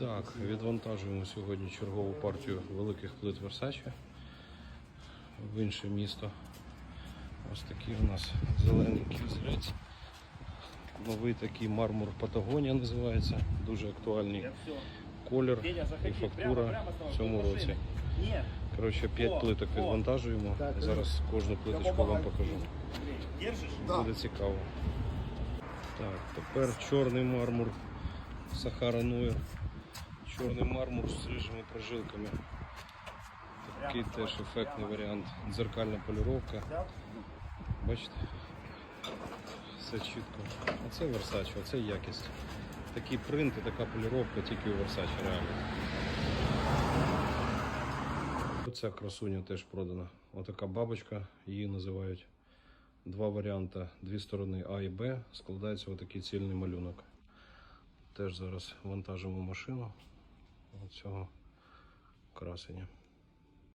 Так, відвантажуємо сьогодні чергову партію великих плит Versace в інше місто. Ось такий у нас зелененький взірець. Новий такий мармур Патагонія називається. Дуже актуальний колір і фактура в цьому році. Коротше, 5 плиток відвантажуємо. Зараз кожну плиточку вам покажу. Буде цікаво. Так, тепер чорний мармур Сахара Нуєр. Чорний мармур з рижими прожилками. Такий теж ефектний варіант. Дзеркальна поліровка. Бачите? Все чітко. Оце Versace, оце якість. Такі принти, така поліровка тільки у Versace реально. Оця красуня теж продана. Отака бабочка, її називають. Два варіанти, дві сторони А і Б. Складається отакий цільний малюнок. Теж зараз вантажимо машину. Оцього красення.